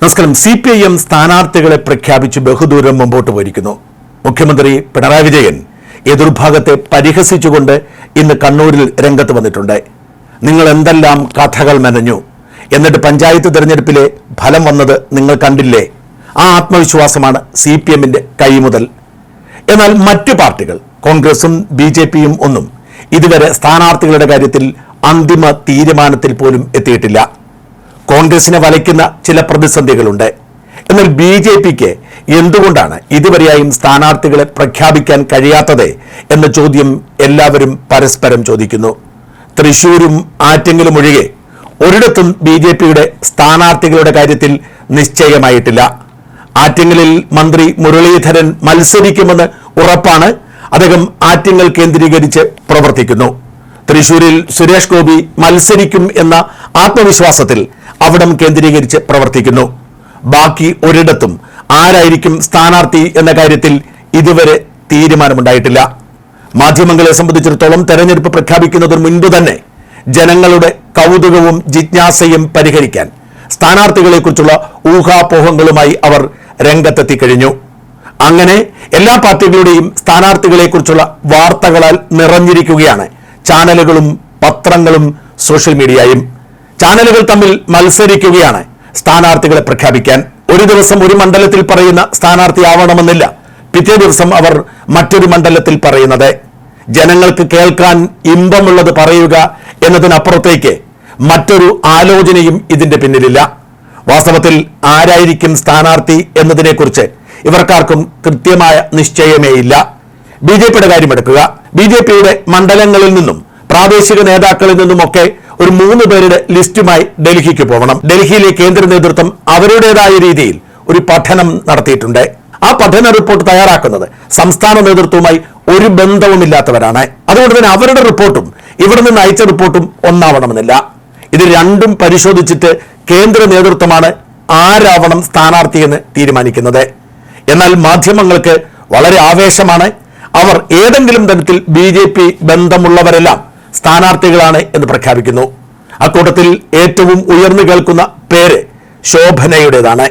നമസ്കാരം. C P I M സ്ഥാനാർത്ഥികളെ പ്രഖ്യാപിച്ച് ബഹുദൂരം മുമ്പോട്ട് പോയിരിക്കുന്നു മുഖ്യമന്ത്രി പിണറായി വിജയൻ എതിർഭാഗത്തെ പരിഹസിച്ചുകൊണ്ട് ഇന്ന് കണ്ണൂരിൽ രംഗത്ത് വന്നിട്ടുണ്ട്. നിങ്ങൾ എന്തെല്ലാം കഥകൾ മെനഞ്ഞു? എന്നിട്ട് പഞ്ചായത്ത് തെരഞ്ഞെടുപ്പിലെ ഫലം വന്നത് നിങ്ങൾ കണ്ടില്ലേ? ആ ആത്മവിശ്വാസമാണ് സി പി എമ്മിന്റെ കൈമുതൽ എന്നാൽ മറ്റു പാർട്ടികൾ കോൺഗ്രസും ബി ജെ പിയും ഒന്നും ഇതുവരെ സ്ഥാനാർത്ഥികളുടെ കാര്യത്തിൽ അന്തിമ തീരുമാനത്തിൽ പോലും എത്തിയിട്ടില്ല. കോൺഗ്രസിനെ വലയ്ക്കുന്ന ചില പ്രതിസന്ധികളുണ്ട്. എന്നാൽ ബി ജെ പിക്ക് എന്തുകൊണ്ടാണ് ഇതുവരെയായും സ്ഥാനാർത്ഥികളെ പ്രഖ്യാപിക്കാൻ കഴിയാത്തത് എന്ന ചോദ്യം എല്ലാവരും പരസ്പരം ചോദിക്കുന്നു. തൃശൂരും ആറ്റെങ്കിലും ഒഴികെ ഒരിടത്തും ബി ജെ പിയുടെ സ്ഥാനാർത്ഥികളുടെ കാര്യത്തിൽ നിശ്ചയമായിട്ടില്ല. ആറ്റിങ്ങലിൽ മന്ത്രി മുരളീധരൻ മത്സരിക്കുമെന്ന് ഉറപ്പാണ്. അദ്ദേഹം ആറ്റിങ്ങൽ കേന്ദ്രീകരിച്ച് പ്രവർത്തിക്കുന്നു. തൃശൂരിൽ സുരേഷ് ഗോപി മത്സരിക്കും എന്ന ആത്മവിശ്വാസത്തിൽ അവിടം കേന്ദ്രീകരിച്ച് പ്രവർത്തിക്കുന്നു. ബാക്കി ഒരിടത്തും ആരായിരിക്കും സ്ഥാനാർത്ഥി എന്ന കാര്യത്തിൽ ഇതുവരെ തീരുമാനമുണ്ടായിട്ടില്ല. മാധ്യമങ്ങളെ സംബന്ധിച്ചിടത്തോളം തെരഞ്ഞെടുപ്പ് പ്രഖ്യാപിക്കുന്നതിന് മുൻപ് തന്നെ ജനങ്ങളുടെ കൗതുകവും ജിജ്ഞാസയും പരിഹരിക്കാൻ സ്ഥാനാർത്ഥികളെക്കുറിച്ചുള്ള ഊഹാപോഹങ്ങളുമായി അവർ രംഗത്തെത്തി കഴിഞ്ഞു അങ്ങനെ എല്ലാ പാർട്ടികളുടെയും സ്ഥാനാർത്ഥികളെക്കുറിച്ചുള്ള വാർത്തകളാൽ നിറഞ്ഞിരിക്കുകയാണ് ചാനലുകളും പത്രങ്ങളും സോഷ്യൽ മീഡിയയും ചാനലുകൾ തമ്മിൽ മത്സരിക്കുകയാണ്. സ്ഥാനാർത്ഥികളെ പ്രഖ്യാപിക്കാൻ ഒരു ദിവസം ഒരു മണ്ഡലത്തിൽ പറയുന്ന സ്ഥാനാർത്ഥിയാവണമെന്നില്ല പിറ്റേ ദിവസം അവർ മറ്റൊരു മണ്ഡലത്തിൽ പറയുന്നത് ജനങ്ങൾക്ക് കേൾക്കാൻ ഇമ്പമുള്ളത് പറയുക എന്നതിനപ്പുറത്തേക്ക് മറ്റൊരു ആലോചനയും ഇതിന്റെ പിന്നിലില്ല. വാസ്തവത്തിൽ ആരായിരിക്കും സ്ഥാനാർത്ഥി എന്നതിനെക്കുറിച്ച് ഇവർക്കാർക്കും കൃത്യമായ നിശ്ചയമേയില്ല. ബി ജെ പിയുടെ കാര്യമെടുക്കുക ബി ജെ പിയുടെ മണ്ഡലങ്ങളിൽ നിന്നും പ്രാദേശിക നേതാക്കളിൽ നിന്നുമൊക്കെ ഒരു മൂന്ന് പേരുടെ ലിസ്റ്റുമായി ഡൽഹിക്ക് പോകണം ഡൽഹിയിലെ കേന്ദ്ര നേതൃത്വം അവരുടേതായ രീതിയിൽ ഒരു പഠനം നടത്തിയിട്ടുണ്ട്. ആ പഠന റിപ്പോർട്ട് തയ്യാറാക്കുന്നത് സംസ്ഥാന നേതൃത്വവുമായി ഒരു ബന്ധവുമില്ലാത്തവരാണ്. അതുകൊണ്ട് തന്നെ അവരുടെ റിപ്പോർട്ടും ഇവിടെ നിന്ന് അയച്ച റിപ്പോർട്ടും ഒന്നാവണമെന്നില്ല. ഇത് രണ്ടും പരിശോധിച്ചിട്ട് കേന്ദ്ര നേതൃത്വമാണ് ആരാവണം സ്ഥാനാർത്ഥിയെന്ന് തീരുമാനിക്കുന്നത്. എന്നാൽ മാധ്യമങ്ങൾക്ക് വളരെ ആവേശമാണ് അവർ ഏതെങ്കിലും തരത്തിൽ ബി ജെ പി ബന്ധമുള്ളവരെല്ലാം സ്ഥാനാർത്ഥികളാണ് എന്ന് പ്രഖ്യാപിക്കുന്നു. അക്കൂട്ടത്തിൽ ഏറ്റവും ഉയർന്നു കേൾക്കുന്ന പേര് ശോഭനയുടേതാണ്.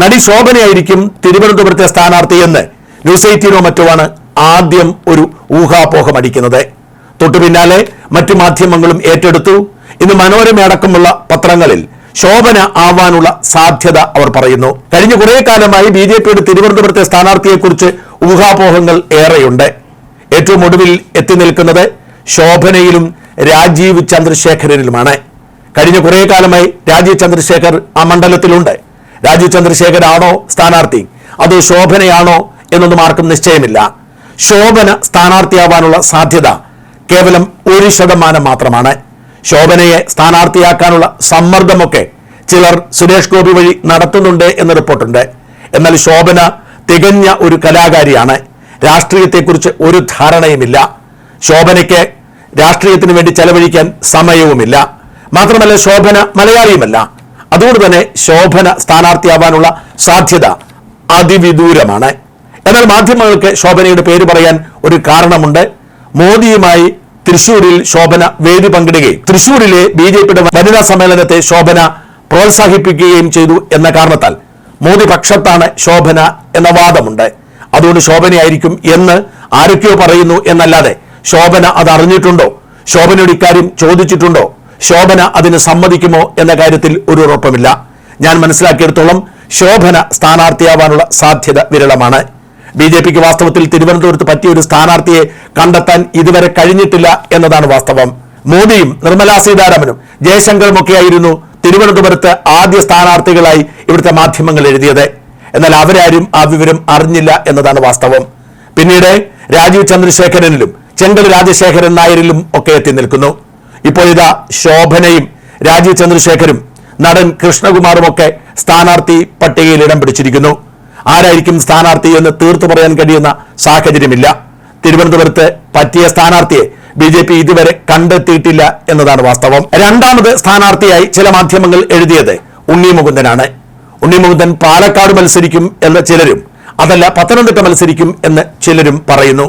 നടി ശോഭനയായിരിക്കും തിരുവനന്തപുരത്തെ സ്ഥാനാർത്ഥി എന്ന് ന്യൂസ് എയ്റ്റീനോ മറ്റുമാണ് ആദ്യം ഒരു ഊഹാപോഹം അടിക്കുന്നത് തൊട്ടു പിന്നാലെ മറ്റു മാധ്യമങ്ങളും ഏറ്റെടുത്തു. ഇന്ന് മനോരമയടക്കമുള്ള പത്രങ്ങളിൽ ശോഭന ആവാനുള്ള സാധ്യത അവർ പറയുന്നു. കഴിഞ്ഞ കുറേ കാലമായി ബി ജെ പിയുടെ തിരുവനന്തപുരത്തെ സ്ഥാനാർത്ഥിയെക്കുറിച്ച് ഊഹാപോഹങ്ങൾ ഏറെയുണ്ട്. ഏറ്റവും ഒടുവിൽ എത്തി നിൽക്കുന്നത് ശോഭനയിലും രാജീവ് ചന്ദ്രശേഖരനിലുമാണ്. കഴിഞ്ഞ കുറേ കാലമായി രാജീവ് ചന്ദ്രശേഖർ ആ മണ്ഡലത്തിലുണ്ട്. രാജീവ് ചന്ദ്രശേഖരാണോ സ്ഥാനാർത്ഥി? അതോ ശോഭനയാണോ എന്നൊന്നും ആർക്കും നിശ്ചയമില്ല. ശോഭന സ്ഥാനാർത്ഥിയാവാനുള്ള സാധ്യത കേവലം ഒരു ശതമാനം മാത്രമാണ്. ശോഭനയെ സ്ഥാനാർത്ഥിയാക്കാനുള്ള സമ്മർദ്ദമൊക്കെ ചിലർ സുരേഷ് ഗോപി വഴി നടത്തുന്നുണ്ട് എന്ന് റിപ്പോർട്ടുണ്ട്. എന്നാൽ ശോഭന തികഞ്ഞ ഒരു കലാകാരിയാണ്. രാഷ്ട്രീയത്തെക്കുറിച്ച് ഒരു ധാരണയുമില്ല. ശോഭനയ്ക്ക് രാഷ്ട്രീയത്തിന് വേണ്ടി ചെലവഴിക്കാൻ സമയവുമില്ല. മാത്രമല്ല ശോഭന മലയാളിയുമല്ല. അതുകൊണ്ട് തന്നെ ശോഭന സ്ഥാനാർത്ഥിയാവാനുള്ള സാധ്യത അതിവിദൂരമാണ്. എന്നാൽ മാധ്യമങ്ങൾക്ക് ശോഭനയുടെ പേര് പറയാൻ ഒരു കാരണമുണ്ട്. മോദിയുമായി തൃശൂരിൽ ശോഭന വേദി പങ്കിടുകയും തൃശൂരിലെ ബി ജെ പിയുടെ വനിതാ സമ്മേളനത്തെ ശോഭന പ്രോത്സാഹിപ്പിക്കുകയും ചെയ്തു എന്ന കാരണത്താൽ മോദി പക്ഷത്താണ് ശോഭന എന്ന വാദമുണ്ട്. അതുകൊണ്ട് ശോഭനയായിരിക്കും എന്ന് ആരൊക്കെയോ പറയുന്നു എന്നല്ലാതെ ശോഭന അത് അറിഞ്ഞിട്ടുണ്ടോ? ശോഭനയുടെ ഇക്കാര്യം ചോദിച്ചിട്ടുണ്ടോ? ശോഭന അതിന് സമ്മതിക്കുമോ എന്ന കാര്യത്തിൽ ഒരു ഉറപ്പുമില്ല. ഞാൻ മനസ്സിലാക്കിയെടുത്തോളം ശോഭന സ്ഥാനാർത്ഥിയാവാനുള്ള സാധ്യത വിരളമാണ്. ബി ജെ പിക്ക് വാസ്തവത്തിൽ തിരുവനന്തപുരത്ത് പറ്റിയ ഒരു സ്ഥാനാർത്ഥിയെ കണ്ടെത്താൻ ഇതുവരെ കഴിഞ്ഞിട്ടില്ല എന്നതാണ് വാസ്തവം. മോദിയും നിർമ്മലാ സീതാരാമനും ജയശങ്കറും ഒക്കെയായിരുന്നു തിരുവനന്തപുരത്ത് ആദ്യ സ്ഥാനാർത്ഥികളായി ഇവിടുത്തെ മാധ്യമങ്ങൾ എഴുതിയത്. എന്നാൽ അവരാരും ആ വിവരം അറിഞ്ഞില്ല എന്നതാണ് വാസ്തവം. പിന്നീട് രാജീവ് ചന്ദ്രശേഖരനിലും ചെങ്കൽ രാജശേഖരൻ നായരിലും ഒക്കെ എത്തി നിൽക്കുന്നു. ഇപ്പോൾ ഇതാ ശോഭനയും രാജീവ് ചന്ദ്രശേഖരും നടൻ കൃഷ്ണകുമാറും ഒക്കെ സ്ഥാനാർത്ഥി പട്ടികയിൽ ഇടം പിടിച്ചിരിക്കുന്നു. ആരായിരിക്കും സ്ഥാനാർത്ഥി എന്ന് തീർത്തു പറയാൻ കഴിയുന്ന സാഹചര്യമില്ല. തിരുവനന്തപുരത്ത് പറ്റിയ സ്ഥാനാർത്ഥിയെ ബി ജെ പി ഇതുവരെ കണ്ടെത്തിയിട്ടില്ല എന്നതാണ് വാസ്തവം. രണ്ടാമത് സ്ഥാനാർത്ഥിയായി ചില മാധ്യമങ്ങൾ എഴുതിയത് ഉണ്ണി മുകുന്ദനാണ്. ഉണ്ണി മുകുന്ദൻ പാലക്കാട് മത്സരിക്കും എന്ന ചിലരും അതല്ല പത്തനംതിട്ട മത്സരിക്കും എന്ന് ചിലരും പറയുന്നു.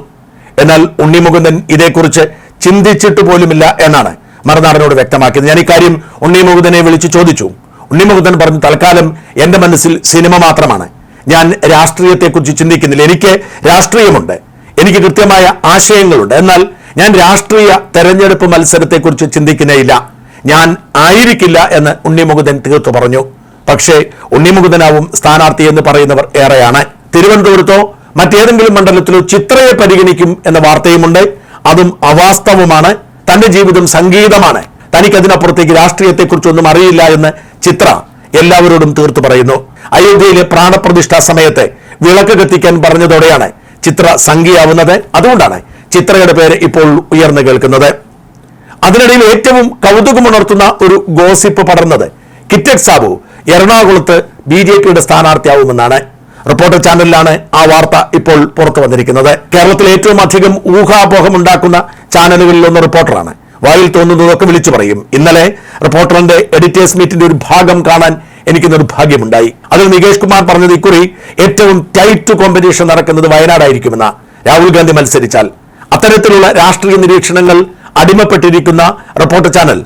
എന്നാൽ ഉണ്ണി മുകുന്ദൻ ഇതേക്കുറിച്ച് ചിന്തിച്ചിട്ട് പോലുമില്ല എന്നാണ് മറുനാടനോട് വ്യക്തമാക്കിയത്. ഞാൻ ഇക്കാര്യം ഉണ്ണി മുകുന്ദനെ വിളിച്ചു ചോദിച്ചു. ഉണ്ണിമുഖത്തൻ പറഞ്ഞു തൽക്കാലം എന്റെ മനസ്സിൽ സിനിമ മാത്രമാണ്. ഞാൻ രാഷ്ട്രീയത്തെക്കുറിച്ച് ചിന്തിക്കുന്നില്ല. എനിക്ക് രാഷ്ട്രീയമുണ്ട്. എനിക്ക് കൃത്യമായ ആശയങ്ങളുണ്ട്. എന്നാൽ ഞാൻ രാഷ്ട്രീയ തെരഞ്ഞെടുപ്പ് മത്സരത്തെക്കുറിച്ച് ചിന്തിക്കുന്നേയില്ല. ഞാൻ ആയിരിക്കില്ല എന്ന് ഉണ്ണിമുകുന്ദൻ തീർത്തു പറഞ്ഞു. പക്ഷേ ഉണ്ണിമുകുന്ദനാവും സ്ഥാനാർത്ഥി എന്ന് പറയുന്നവർ ഏറെയാണ്. തിരുവനന്തപുരത്തോ മറ്റേതെങ്കിലും മണ്ഡലത്തിലോ ചിത്രയെ പരിഗണിക്കും എന്ന വാർത്തയുമുണ്ട്. അതും അവാസ്തവമാണ്. തന്റെ ജീവിതം സംഗീതമാണ്. തനിക്കതിനപ്പുറത്തേക്ക് രാഷ്ട്രീയത്തെക്കുറിച്ചൊന്നും അറിയില്ല എന്ന് ചിത്ര എല്ലാവരോടും തീർത്തു പറയുന്നു. അയോധ്യയിലെ പ്രാണപ്രതിഷ്ഠാ സമയത്ത് വിളക്ക് കത്തിക്കാൻ പറഞ്ഞതോടെയാണ് ചിത്ര സംഖ്യയാവുന്നത്. അതുകൊണ്ടാണ് ചിത്രയുടെ പേര് ഇപ്പോൾ ഉയർന്നു കേൾക്കുന്നത്. അതിനിടയിൽ ഏറ്റവും കൗതുകമുണർത്തുന്ന ഒരു ഗോസിപ്പ് പടർന്നത് കിറ്റക് സാബു എറണാകുളത്ത് ബി ജെ പിയുടെ സ്ഥാനാർത്ഥിയാവുമെന്നാണ്. റിപ്പോർട്ടർ ചാനലിലാണ് ആ വാർത്ത ഇപ്പോൾ പുറത്തു വന്നിരിക്കുന്നത്. കേരളത്തിൽ ഏറ്റവും അധികം ഊഹാപോഹം ഉണ്ടാക്കുന്ന ചാനലുകളിൽ റിപ്പോർട്ടറാണ്. വായിൽ തോന്നുന്നതൊക്കെ വിളിച്ചു പറയും. ഇന്നലെ റിപ്പോർട്ടറിന്റെ എഡിറ്റേഴ്സ് മീറ്റിന്റെ ഒരു ഭാഗം കാണാൻ എനിക്ക് നിർഭാഗ്യമുണ്ടായി അതിൽ നികേഷ് കുമാർ പറഞ്ഞത് ഇക്കുറി ഏറ്റവും ടൈറ്റ് കോമ്പറ്റീഷൻ നടക്കുന്നത് വയനാടായിരിക്കുമെന്ന. രാഹുൽ ഗാന്ധി മത്സരിച്ചാൽ. അത്തരത്തിലുള്ള രാഷ്ട്രീയ നിരീക്ഷണങ്ങൾ അടിമപ്പെട്ടിരിക്കുന്ന റിപ്പോർട്ടർ ചാനൽ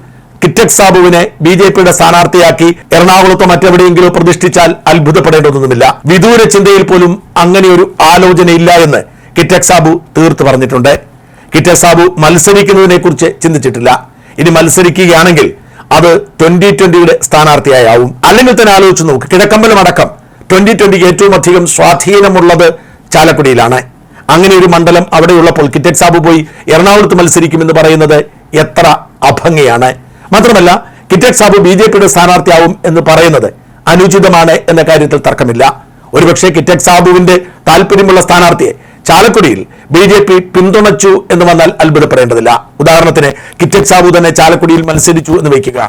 കിറ്റക് സാബുവിനെ ബി ജെ പിയുടെ സ്ഥാനാർത്ഥിയാക്കി എറണാകുളത്തോ മറ്റെവിടെയെങ്കിലും പ്രതിഷ്ഠിച്ചാൽ അത്ഭുതപ്പെടേണ്ടതൊന്നുമില്ല. വിദൂര ചിന്തയിൽ പോലും അങ്ങനെയൊരു ആലോചനയില്ല എന്ന് കിറ്റക് സാബു തീർത്തു പറഞ്ഞിട്ടുണ്ട്. കിറ്റക് സാബു മത്സരിക്കുന്നതിനെ കുറിച്ച് ചിന്തിച്ചിട്ടില്ല. ഇനി മത്സരിക്കുകയാണെങ്കിൽ അത് ട്വന്റി ട്വന്റിയുടെ സ്ഥാനാർത്ഥിയായാവും. അല്ലെങ്കിൽ തന്നെ ആലോചിച്ച് നോക്ക്. കിഴക്കമ്പലം അടക്കം ട്വന്റി ട്വന്റിക്ക് ഏറ്റവും അധികം സ്വാധീനമുള്ളത് ചാലക്കുടിയിലാണ്. അങ്ങനെ ഒരു മണ്ഡലം അവിടെയുള്ളപ്പോൾ കിറ്റക് സാബു പോയി എറണാകുളത്ത് മത്സരിക്കുമെന്ന് പറയുന്നത് എത്ര അഭംഗിയാണ്. മാത്രമല്ല കിറ്റക് സാബു ബി ജെ പിയുടെ സ്ഥാനാർത്ഥിയാവും എന്ന് പറയുന്നത് അനുചിതമാണ് എന്ന കാര്യത്തിൽ തർക്കമില്ല. ഒരുപക്ഷെ കിറ്റക് സാബുവിന്റെ താല്പര്യമുള്ള സ്ഥാനാർത്ഥിയെ ചാലക്കുടിയിൽ ബി ജെ പി പിന്തുണച്ചു എന്ന് വന്നാൽ അത്ഭുതപ്പെടേണ്ടതില്ല ഉദാഹരണത്തിന് കിറ്റക് സാബു തന്നെ ചാലക്കുടിയിൽ മത്സരിച്ചു എന്ന് വയ്ക്കുക.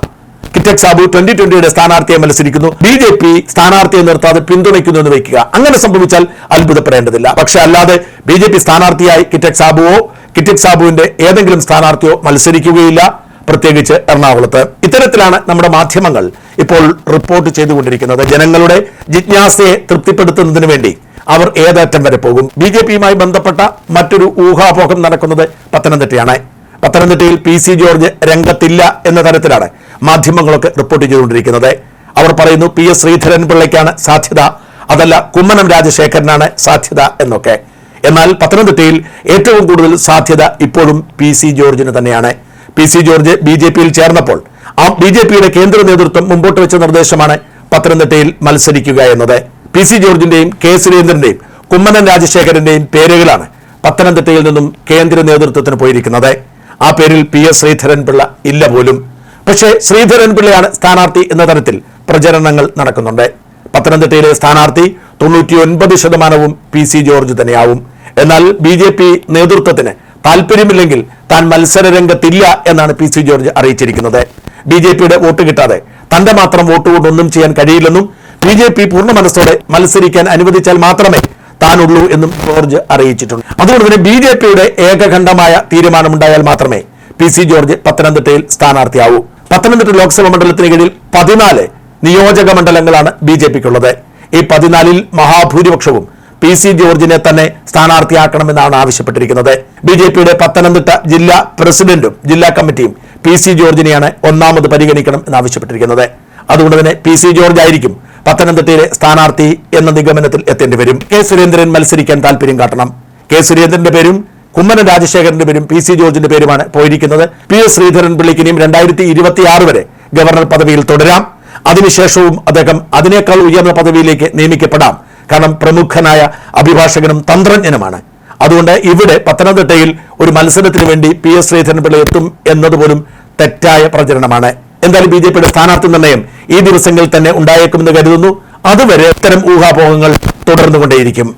കിറ്റക് സാബു ട്വന്റി ട്വന്റിയുടെ സ്ഥാനാർത്ഥിയെ മത്സരിക്കുന്നു. ബി ജെ പി സ്ഥാനാർത്ഥിയെ നിർത്താതെ പിന്തുണയ്ക്കുന്നു എന്ന് വയ്ക്കുക. അങ്ങനെ സംഭവിച്ചാൽ അത്ഭുതപ്പെടേണ്ടതില്ല പക്ഷെ അല്ലാതെ ബി ജെ പി സ്ഥാനാർത്ഥിയായി കിറ്റക് സാബുവോ കിറ്റക് സാബുവിന്റെ ഏതെങ്കിലും സ്ഥാനാർത്ഥിയോ മത്സരിക്കുകയില്ല. പ്രത്യേകിച്ച് എറണാകുളത്ത്. ഇത്തരത്തിലാണ് നമ്മുടെ മാധ്യമങ്ങൾ ഇപ്പോൾ റിപ്പോർട്ട് ചെയ്തുകൊണ്ടിരിക്കുന്നത്. ജനങ്ങളുടെ ജിജ്ഞാസയെ തൃപ്തിപ്പെടുത്തുന്നതിന് വേണ്ടി അവർ ഏതാറ്റം വരെ പോകും. ബി ജെ പിയുമായി ബന്ധപ്പെട്ട മറ്റൊരു ഊഹാപോഹം നടക്കുന്നത് പത്തനംതിട്ടയാണ്. പത്തനംതിട്ടയിൽ പി സി ജോർജ് രംഗത്തില്ല എന്ന തരത്തിലാണ് മാധ്യമങ്ങളൊക്കെ റിപ്പോർട്ട് ചെയ്തുകൊണ്ടിരിക്കുന്നത്. അവർ പറയുന്നു പി എസ് ശ്രീധരൻ പിള്ളയ്ക്കാണ് സാധ്യത. അതല്ല കുമ്മനം രാജശേഖരനാണ് സാധ്യത എന്നൊക്കെ. എന്നാൽ പത്തനംതിട്ടയിൽ ഏറ്റവും കൂടുതൽ സാധ്യത ഇപ്പോഴും പി സി ജോർജിന് തന്നെയാണ്. P C George B J പിയിൽ ചേർന്നപ്പോൾ ആ ബി ജെ പിയുടെ കേന്ദ്ര നേതൃത്വം മുമ്പോട്ട് വെച്ച നിർദ്ദേശമാണ് പത്തനംതിട്ടയിൽ മത്സരിക്കുക എന്നത്. പി സി ജോർജിന്റെയും കെ സുരേന്ദ്രന്റെയും കുമ്മനം രാജശേഖരന്റെയും പേരുകളാണ് പത്തനംതിട്ടയിൽ നിന്നും കേന്ദ്ര നേതൃത്വത്തിന് പോയിരിക്കുന്നത്. ആ പേരിൽ പി എസ് ശ്രീധരൻ പിള്ള ഇല്ല പോലും. പക്ഷേ ശ്രീധരൻപിള്ളയാണ് സ്ഥാനാർത്ഥി എന്ന തരത്തിൽ പ്രചരണങ്ങൾ നടക്കുന്നുണ്ട്. പത്തനംതിട്ടയിലെ സ്ഥാനാർത്ഥി തൊണ്ണൂറ്റിയൊൻപത് ശതമാനവും പി സി ജോർജ് തന്നെയാവും. എന്നാൽ ബി ജെ പി നേതൃത്വത്തിന് താല്പര്യമില്ലെങ്കിൽ താൻ മത്സര രംഗത്തില്ല എന്നാണ് പി സി ജോർജ് അറിയിച്ചിരിക്കുന്നത്. ബി ജെ പിയുടെ വോട്ട് കിട്ടാതെ തന്റെ മാത്രം വോട്ട് കൊണ്ട് ഒന്നും ചെയ്യാൻ കഴിയില്ലെന്നും ബി ജെ പി പൂർണ മനസ്സോടെ മത്സരിക്കാൻ അനുവദിച്ചാൽ മാത്രമേ താനുള്ളൂ എന്നും ജോർജ് അറിയിച്ചിട്ടുണ്ട്. അതുകൊണ്ട് തന്നെ ബി ജെ പിയുടെ ഏകകണ്ഠമായ തീരുമാനമുണ്ടായാൽ മാത്രമേ പി സി ജോർജ് പത്തനംതിട്ടയിൽ സ്ഥാനാർത്ഥിയാവൂ. പത്തനംതിട്ട ലോക്സഭാ മണ്ഡലത്തിന് കീഴിൽ പതിനാല് നിയോജക മണ്ഡലങ്ങളാണ് ബി ജെ പിക്കുള്ളത്. ഈ പതിനാലിൽ മഹാഭൂരിപക്ഷവും പി സി ജോർജിനെ തന്നെ സ്ഥാനാർത്ഥിയാക്കണമെന്നാണ് ആവശ്യപ്പെട്ടിരിക്കുന്നത്. ബി ജെ പിയുടെ പത്തനംതിട്ട ജില്ലാ പ്രസിഡന്റും ജില്ലാ കമ്മിറ്റിയും പി സി ജോർജിനെയാണ് ഒന്നാമത് പരിഗണിക്കണം എന്ന് ആവശ്യപ്പെട്ടിരിക്കുന്നത് അതുകൊണ്ട് തന്നെ പി സി ജോർജ് ആയിരിക്കും പത്തനംതിട്ടയിലെ സ്ഥാനാർത്ഥി എന്ന നിഗമനത്തിൽ എത്തേണ്ടി വരും. കെ സുരേന്ദ്രൻ മത്സരിക്കാൻ താല്പര്യം കാട്ടണം. കെ സുരേന്ദ്രന്റെ പേരും കുമ്മനം രാജശേഖരന്റെ പേരും പി സി ജോർജിന്റെ പേരുമാണ് പോയിരിക്കുന്നത്. പി എസ് ശ്രീധരൻ പിള്ളിക്ക് ഇനിയും രണ്ടായിരത്തി ഇരുപത്തി ആറ് വരെ ഗവർണർ പദവിയിൽ തുടരാം. അതിനുശേഷവും അദ്ദേഹം അതിനേക്കാൾ ഉയർന്ന പദവിയിലേക്ക് നിയമിക്കപ്പെടാം. കാരണം പ്രമുഖനായ അഭിഭാഷകനും തന്ത്രജ്ഞനുമാണ്. അതുകൊണ്ട് ഇവിടെ പത്തനംതിട്ടയിൽ ഒരു മത്സരത്തിന് വേണ്ടി പി എസ് ശ്രീധരൻപിള്ള എത്തും എന്നതുപോലും തെറ്റായ പ്രചരണമാണ്. എന്തായാലും ബി ജെ പിയുടെ സ്ഥാനാർത്ഥി നിർണയം ഈ ദിവസങ്ങളിൽ തന്നെ ഉണ്ടായേക്കുമെന്ന് കരുതുന്നു. അതുവരെ ഇത്തരം ഊഹാപോഹങ്ങൾ തുടർന്നുകൊണ്ടേയിരിക്കും.